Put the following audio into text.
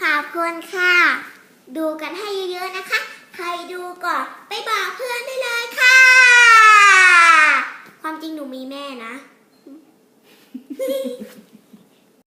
ขอบคุณค่ะ ดูกันให้เยอะๆนะคะ ใครดูก่อนไปบอกเพื่อน